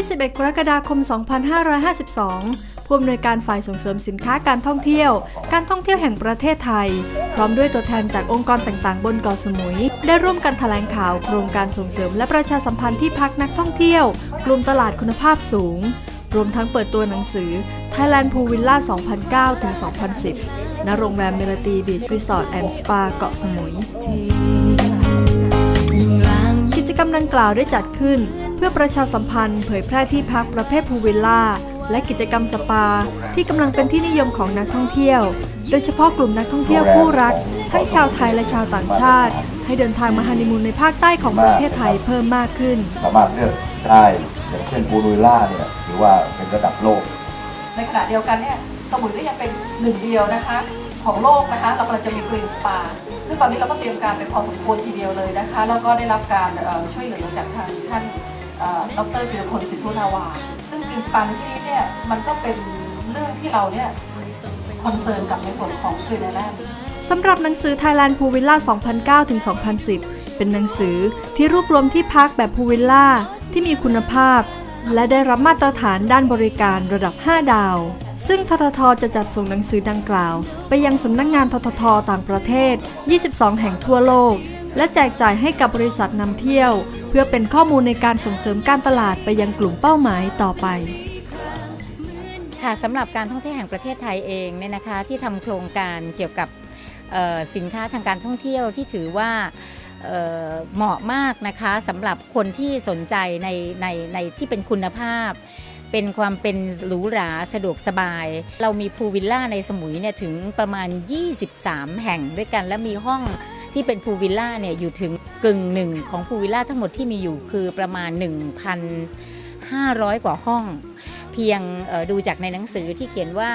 วันที่ 11 กรกฎาคม 2552 ผู้อำนวยการฝ่ายส่งเสริมสินค้าการท่องเที่ยว การท่องเที่ยวแห่งประเทศไทย พร้อมด้วยตัวแทนจากองค์กรต่างๆ บนเกาะสมุย ได้ร่วมกันแถลงข่าวโครงการส่งเสริมและประชาสัมพันธ์ที่พักนักท่องเที่ยว กลุ่มตลาดคุณภาพสูง รวมทั้งเปิดตัวหนังสือ Thailand Pool Villa 2009ถึง2010 ณ โรงแรมเมลตีบีชรีสอร์ทแอนด์สปาเกาะสมุย กิจกรรมดังกล่าวได้จัดขึ้น พื่อประชาสัมพันธ์เผยแพร่ที่พักประเภทพูลวิลล่า และกิจกรรมสปา ที่กำลังเป็นที่นิยมของนักท่องเที่ยว โดยเฉพาะกลุ่มนักท่องเที่ยวคู่รัก ทั้งชาวไทยและชาวต่างชาติ ให้เดินทางมาฮันนีมูนในภาคใต้ของประเทศไทยเพิ่มมากขึ้น สามารถเลือกได้อย่างเช่นปูนุยล่าเนี่ยถือว่าเป็นระดับโลก ในขณะเดียวกันเนี่ยสมุยก็ยังเป็นหนึ่งเดียวนะคะของโลกนะคะเรากำลังจะมีกรีนสปาซึ่งตอนนี้เราก็เตรียมการไปพอสมควรทีเดียวเลยนะคะ แล้วก็ได้รับการเอ่อช่วยเหลือจากทางท่านเอ่อ ดรจิรพลสิทธุนาวา ซึ่งกรีนสปาในที่นี้เนี่ยมันก็เป็นเรื่องที่เราเนี่ยคอนเซิร์นกับในส่วนของกรีนแลนด์สำหรับหนังสือ Thailand Pool Villa 2,009-2,010 เป็นหนังสือที่รวบรวมที่พักแบบพูลวิลล่าที่มีคุณภาพ และได้รับมาตรฐานด้านบริการระดับ 5 ดาว ซึ่งทททจะจัดส่งหนังสือดังกล่าว ไปยังสำนักงงานทททต่างประเทศ 22 แห่งทั่วโลก และแจกจ่ายให้กับบริษัทนำเที่ยว เพื่อเป็นข้อมูลในการส่งเสริมการตลาดไปยังกลุ่มเป้าหมายต่อไปค่ะสำหรับการท่องเที่ยวแห่งประเทศไทยเองเนี่ยนะคะที่ทำโครงการเกี่ยวกับสินค้าทางการท่องเที่ยวที่ถือว่าเเหมาะมากนะคะสำหรับคนที่สนใจในในในที่เป็นคุณภาพ เป็นความเป็นหรูหราสะดวกสบาย เรามีพูลวิลล่าในสมุยเนี่ยถึงประมาณ 23 แห่งด้วยกันและมีห้อง ที่เป็นพูลวิลล่าเนี่ยอยู่ถึงกึ่งหนึ่งของพูลวิลล่าทั้งหมดที่มีอยู่คือประมาณ 1,500 กว่าห้อง เพียงดูจากในหนังสือที่เขียนว่า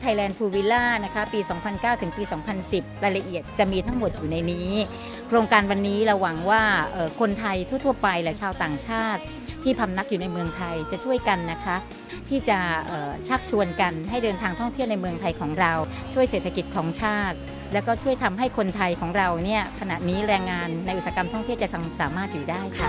ไทยแลนด์พูลวิลล่านะคะปี 2009 ถึงปี 2010 รายละเอียดจะมีทั้งหมดอยู่ในนี้ โครงการวันนี้เราหวังว่าคนไทยทั่วๆไปและชาวต่างชาติ ที่พำนักอยู่ในเมืองไทยจะช่วยกันนะคะที่จะชักชวนกันให้เดินทางท่องเที่ยวในเมืองไทยของเรา ช่วยเศรษฐกิจของชาติ แล้วก็ช่วยทำให้คนไทยของเราเนี่ยขณะนี้แรงงานในอุตสาหกรรมท่องเที่ยวจะสามารถอยู่ได้ค่ะ